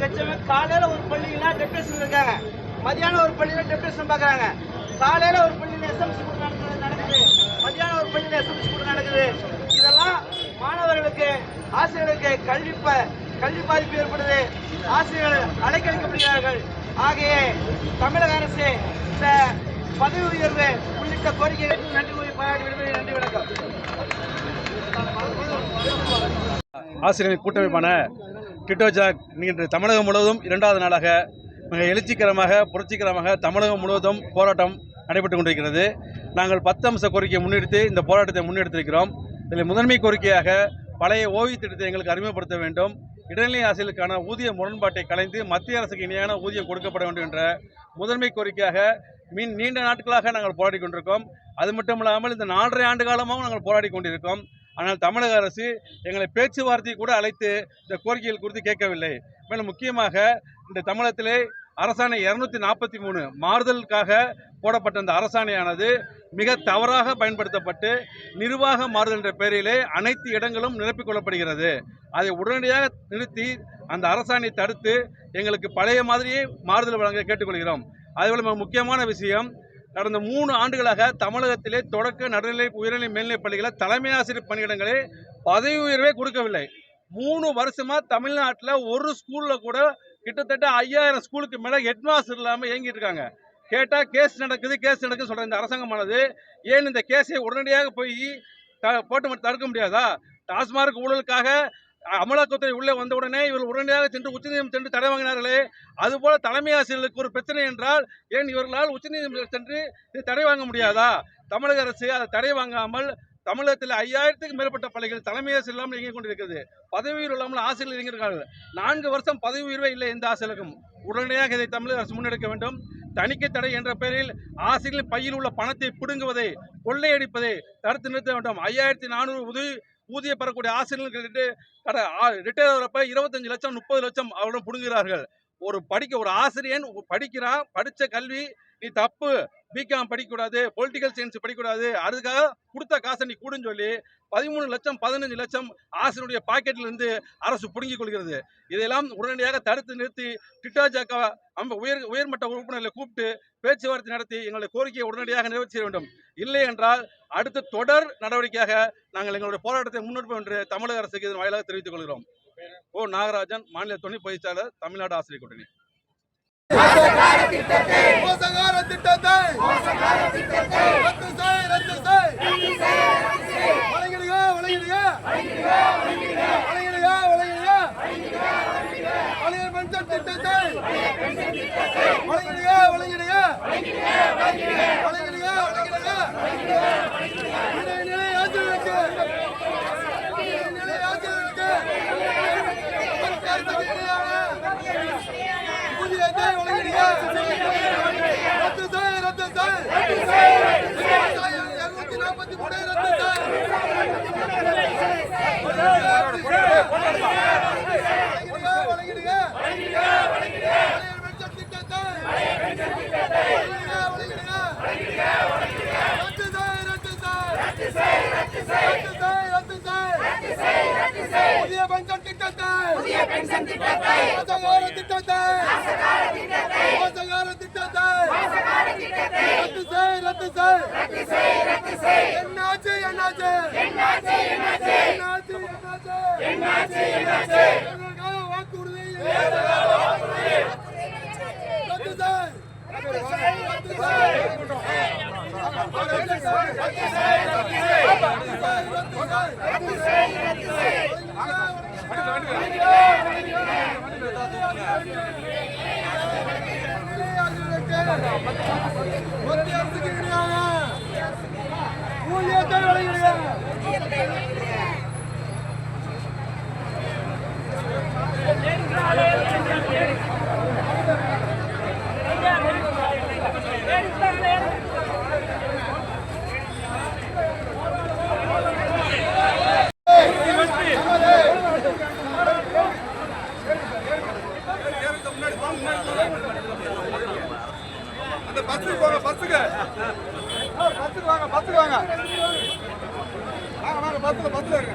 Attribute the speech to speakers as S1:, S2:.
S1: தமிழக காலையில ஒரு பள்ளியில டெப்டேஷன் இருக்காங்க. மதியானம் ஒரு பள்ளியில டெப்டேஷன் பாக்குறாங்க காலையில ஒரு பள்ளியில எஸ்எம்சி கூட நடக்குது நடக்குது. மதியானம் ஒரு பள்ளியில எஸ்எம்சி கூட நடக்குது. இதெல்லாம் மாணவர்களுக்கு ஆசிரியர்களுக்கு கல்வி ப- கல்வி பாதிப்பு ஏற்படுது. ஆசிரியர்கள் அலைக்கழிக்கப்படுகிறார்கள். ஆகிய தமிழக அரசு இந்த பதவி உயர்வு உள்ளிட்ட கோரிக்கைகளுக்கு நன்றி கூறி பாராட்டி விடுகிறேன். நன்றி வணக்கம்.
S2: ஆசிரியர் கூட்டமைப்பான டிட்டோஜாக் இன்று தமிழகம் முழுவதும் இரண்டாவது நாளாக மிக எழுச்சிகரமாக புரட்சிகரமாக தமிழகம் முழுவதும் போராட்டம் நடைபெற்று கொண்டிருக்கிறது. நாங்கள் பத்து அம்ச கோரிக்கையை முன்னெடுத்து இந்த போராட்டத்தை முன்னெடுத்திருக்கிறோம். இதில் முதன்மை கோரிக்கையாக பழைய ஓய்வு திட்டத்தை எங்களுக்கு அறிமுகப்படுத்த வேண்டும். இடைநிலை ஆசிரியர்களுக்கான ஊதிய முரண்பாட்டை கலைந்து மத்திய அரசுக்கு இணையான ஊதியம் கொடுக்கப்பட வேண்டும் என்ற முதன்மை கோரிக்கையாக மீன் நீண்ட நாட்களாக நாங்கள் போராடி கொண்டிருக்கோம். அது மட்டும் இல்லாமல் இந்த நாலரை ஆண்டு காலமாகவும் நாங்கள் போராடி கொண்டிருக்கோம். ஆனால் தமிழக அரசு எங்களை பேச்சுவார்த்தை கூட அழைத்து இந்த கோரிக்கைகள் குறித்து கேட்கவில்லை. மேலும் முக்கியமாக இந்த தமிழகத்திலே அரசாணை இருநூத்தி நாற்பத்தி மூணு மாறுதலுக்காக போடப்பட்ட அந்த அரசாணையானது மிக தவறாக பயன்படுத்தப்பட்டு நிர்வாக மாறுதல் என்ற பெயரிலே அனைத்து இடங்களும் நிரப்பிக் கொள்ளப்படுகிறது. அதை உடனடியாக நிறுத்தி அந்த அரசாணையை தடுத்து எங்களுக்கு பழைய மாதிரியே மாறுதல் வழங்க கேட்டுக்கொள்கிறோம். அதேபோல் மிக முக்கியமான விஷயம் கடந்த மூணு ஆண்டுகளாக தமிழகத்திலே தொடக்க நடுநிலை உயர்நிலை மேல்நிலைப் பள்ளிகளில் தலைமை ஆசிரியர் பணியிடங்களே பதவி உயர்வே கொடுக்கவில்லை. மூணு வருஷமா தமிழ்நாட்டில் ஒரு ஸ்கூல்ல கூட கிட்டத்தட்ட ஐயாயிரம் ஸ்கூலுக்கு மேல ஹெட் மாஸ்டர் இல்லாம இயங்கிட்டு இருக்காங்க. கேட்டா கேஸ் நடக்குது கேஸ் நடக்குது சொல்ற இந்த அரசாங்கமானது ஏன் இந்த கேஸை உடனடியாக போய் த- போட்டு மட்டும் தடுக்க முடியாதா? டாஸ்மார்க் ஊழலுக்காக அமலாக்கத்துறை உள்ளே வந்த உடனே உடனடியாக சென்று உச்சநீதிமன்றம் சென்று தடை வாங்கினார்களே. அதுபோல தலைமை ஆசிரியர்களுக்கு ஒரு பிரச்சனை என்றால் ஏன் இவர்களால் உச்சநீதிமன்றம் சென்று இது தடை வாங்க முடியாதா? தமிழக அரசு அதை தடை வாங்காமல் தமிழகத்தில் ஐயாயிரத்துக்கு மேற்பட்ட பள்ளிகள் தலைமை ஆசிரியர் இல்லாமல் இயங்கிக் கொண்டிருக்கிறது. பதவி உயர்வு இல்லாமல் ஆசிரியர்கள் இயங்குகிறார்கள். நான்கு வருஷம் பதவி உயர்வே இல்லை எந்த ஆசிரியருக்கும். உடனடியாக இதை தமிழக அரசு முன்னெடுக்க வேண்டும். தணிக்கை தடை என்ற பெயரில் ஆசிரியர்களின் பையில் உள்ள பணத்தை பிடுங்குவதை கொள்ளையடிப்பதை தடுத்து நிறுத்த வேண்டும். ஐயாயிரத்தி நானூறு உதவி ஊதியம் பெறக்கூடிய ஆசிரியர்கள் கடை ரிட்டையர் ஆகிறப்ப இருபத்தஞ்சு லட்சம் முப்பது லட்சம் அவரிடம் பிடுங்குகிறார்கள். ஒரு படிக்க ஒரு ஆசிரியன் படிக்கிறான் படித்த கல்வி நீ தப்பு. பிகாம் படிக்கக்கூடாது பொலிட்டிக்கல் சயின்ஸ் படிக்கக்கூடாது. அதுக்காக கொடுத்த காசை நீ கூடுன்னு சொல்லி பதிமூணு லட்சம் பதினஞ்சு லட்சம் ஆசிரியருடைய பாக்கெட்டிலிருந்து அரசு பிடுங்கிக் கொள்கிறது. இதையெல்லாம் உடனடியாக தடுத்து நிறுத்தி டிட்டாஜாக்கா நம்ம உயர் உயர்மட்ட உறுப்பினர்களை கூப்பிட்டு பேச்சுவார்த்தை நடத்தி எங்களுடைய கோரிக்கையை உடனடியாக நிறைவேற்ற வேண்டும். இல்லை என்றால் அடுத்த தொடர் நடவடிக்கையாக நாங்கள் எங்களுடைய போராட்டத்தை முன்னெடுப்போம் என்று தமிழக அரசுக்கு இதன் வாயிலாக தெரிவித்துக் கொள்கிறோம். ஓ நாகராஜன் மாநில துணை பொதுச்சாளர் தமிழ்நாடு ஆசிரியர் கூட்டணி.
S3: மோசகார திட்டத்தை ரத்து செய் ரத்து செய் வழங்கிடுக வழங்கிடுக வழங்கிடுக வழங்கிடுக வழங்கிய பென்ஷன் திட்டத்தை வழங்கிடுக வழங்கிடுக வழங்கிடுக வழங்கிடுக இடைநிலை ஆசிரியருக்கு இடைநிலை ஆசிரியருக்கு பஞ்சாயத்துக்கு இணையான ஊதியத்தை வழங்கிடுக ரத்து செய் ரத்து செய் இருநூத்தி நாற்பத்தி மூணு ரத்து செய் வழங்கிடுக வழங்கிடுக வழங்கிய பென்ஷன் திட்டத்தை வழங்கிடுக வழங்கிடுக ரத்து செய் ரத்து செய் ரத்து செய் ரத்து செய் புதிய பென்ஷன் திட்டத்தை மோசகார திட்டத்தை மோசகார திட்டத்தை ரத்து செய் ரத்து செய். ரத்து செய் ரத்து செய் ரத்து செய் மத்திய அரசுக்கு இணையாக அந்த பஸ்ஸுக்கு போங்க பஸ்ஸுக்கு பஸ்ஸுக்கு வாங்க பஸ்ஸுக்கு வாங்க. வாங்க வாங்க பஸ்ஸில் பஸ்ஸில் இருங்க.